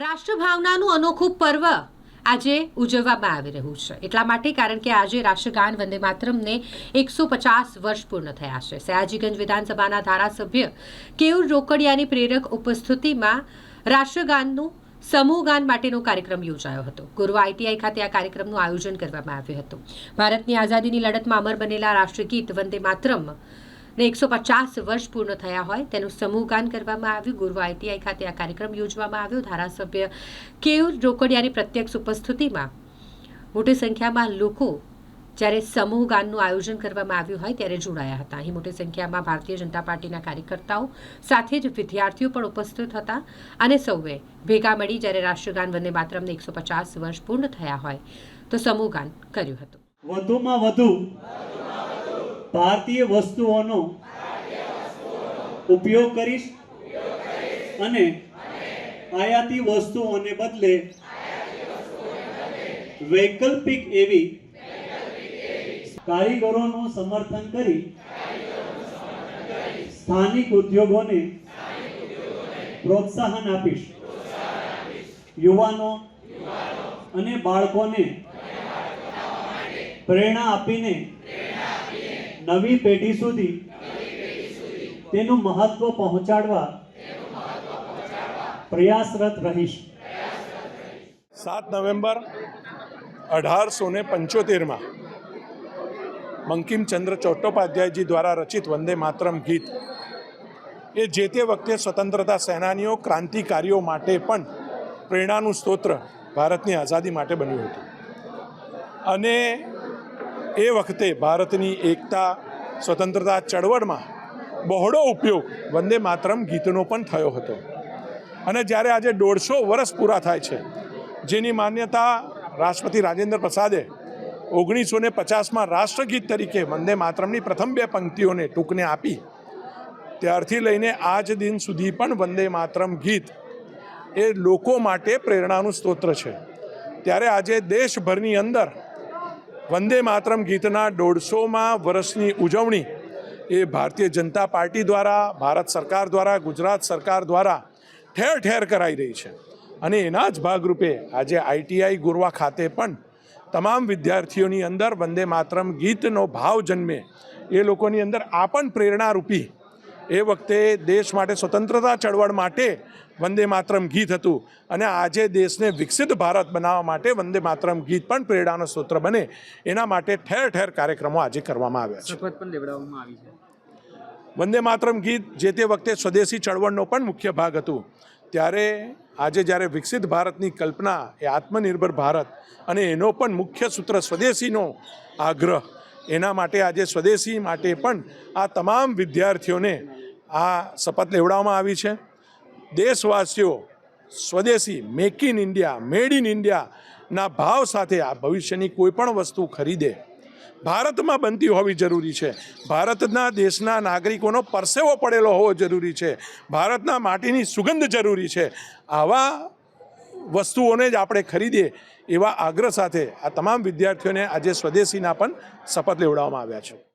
રાષ્ટ્રભાવનાનું અનોખું પર્વ આજે ઉજવવામાં આવી રહ્યું છે. એટલા માટે કારણ કે આજે રાષ્ટ્રગાન વંદે માતરમને એકસો પચાસ વર્ષ પૂર્ણ થયા છે. સયાજીગંજ વિધાનસભાના ધારાસભ્ય કેયુર રોકડિયાની પ્રેરક ઉપસ્થિતિમાં રાષ્ટ્રગાનનું સમૂહગાન માટેનો કાર્યક્રમ યોજાયો હતો. ગુરુ આઈટીઆઈ ખાતે આ કાર્યક્રમનું આયોજન કરવામાં આવ્યું હતું. ભારતની આઝાદીની લડતમાં અમર બનેલા રાષ્ટ્રગીત વંદે માતરમ ને એકસો પચાસ વર્ષ પૂર્ણ થયા હોય તેનું સમૂહગાન કરવામાં આવ્યું. ગુરુ આઈટીઆઈ ખાતે આ કાર્યક્રમ યોજવામાં આવ્યો. ધારાસભ્ય કેયુર રોકડિયાની પ્રત્યક્ષ ઉપસ્થિતિમાં મોટી સંખ્યામાં લોકો જ્યારે સમૂહગાનનું આયોજન કરવામાં આવ્યું હોય ત્યારે જોડાયા હતા. અહીં મોટી સંખ્યામાં ભારતીય જનતા પાર્ટીના કાર્યકર્તાઓ સાથે જ વિદ્યાર્થીઓ પણ ઉપસ્થિત હતા અને સૌએ ભેગા મળી જ્યારે રાષ્ટ્રગાન વંદે માતરમને એકસો પચાસ વર્ષ પૂર્ણ થયા હોય તો સમૂહગાન કર્યું હતું. વધુમાં વધુ ભારતીય વસ્તુઓનો ઉપયોગ કરીશ અને આયાતી વસ્તુઓને બદલે વૈકલ્પિક એવી કારીગરોનું સમર્થન કરી સ્થાનિક ઉદ્યોગોને પ્રોત્સાહન આપીશ. યુવાનો અને બાળકોને પ્રેરણા આપીને નવી પેઢી સુધી તેનું મહત્વ પહોંચાડવા પ્રયાસરત રહીશ. સાત નવેમ્બર અઢારસો ને પંચોતેરમાં બંકિમચંદ્ર ચટ્ટોપાધ્યાયજી દ્વારા રચિત વંદે માતરમ ગીત. એ જે તે વખતે સ્વતંત્રતા સેનાનીઓ, ક્રાંતિકારીઓ માટે પણ પ્રેરણાનું સ્તોત્ર ભારતની આઝાદી માટે બન્યું હતું. અને એ વખતે ભારતની એકતા, સ્વતંત્રતા ચળવળમાં બહોળો ઉપયોગ વંદે માતરમ ગીતનો પણ થયો હતો. અને જ્યારે આજે દોઢસો વર્ષ પૂરા થાય છે, જેની માન્યતા રાષ્ટ્રપતિ રાજેન્દ્ર પ્રસાદે ઓગણીસો ને પચાસમાં રાષ્ટ્રગીત તરીકે વંદે માતરમની પ્રથમ બે પંક્તિઓને ટૂંકને આપી, ત્યારથી લઈને આજ દિન સુધી પણ વંદે માતરમ ગીત એ લોકો માટે પ્રેરણાનું સ્તોત્ર છે. ત્યારે આજે દેશભરની અંદર વંદે માતરમ ગીતના દોઢસોમાં વર્ષની ઉજવણી એ ભારતીય જનતા પાર્ટી દ્વારા, ભારત સરકાર દ્વારા, ગુજરાત સરકાર દ્વારા ઠેર ઠેર કરાઈ રહી છે. અને એના જ ભાગરૂપે આજે આઈટીઆઈ ગુરવા ખાતે પણ તમામ વિદ્યાર્થીઓની અંદર વંદે માતરમ ગીતનો ભાવ જન્મે. એ લોકોની અંદર આ પણ પ્રેરણારૂપી એ વખતે દેશ માટે સ્વતંત્રતા ચળવળ માટે વંદે માતરમ ગીત હતું. અને આજે દેશને વિકસિત ભારત બનાવવા માટે વંદે માતરમ ગીત પણ પ્રેરણાનો સ્ત્રોત બને. એના માટે ઠેર ઠેર કાર્યક્રમો આજે કરવામાં આવ્યા છે. પણ લેવડાવવામાં આવી છે. વંદે માતરમ ગીત જે તે વખતે સ્વદેશી ચળવળનો પણ મુખ્ય ભાગ હતું. ત્યારે આજે જ્યારે વિકસિત ભારતની કલ્પના એ આત્મનિર્ભર ભારત અને એનો પણ મુખ્ય સૂત્ર સ્વદેશીનો આગ્રહ એના માટે આજે સ્વદેશી માટે પણ આ તમામ વિદ્યાર્થીઓને આ શપથ લેવડાવવામાં આવી છે. દેશવાસીઓ, સ્વદેશી make in India made in ઇન્ડિયાના ભાવ સાથે આ ભવિષ્યની કોઈ પણ વસ્તુ ખરીદે. ભારતમાં બનતી હોવી જરૂરી છે. ભારતના દેશના નાગરિકોનો પરસેવો પડેલો હોવો જરૂરી છે. ભારતના માટીની સુગંધ જરૂરી છે. આવા વસ્તુઓને જ આપણે ખરીદીએ એવા આગ્રહ સાથે આ તમામ વિદ્યાર્થીઓને આજે સ્વદેશીના પણ શપથ લેવડાવવામાં આવ્યા છે.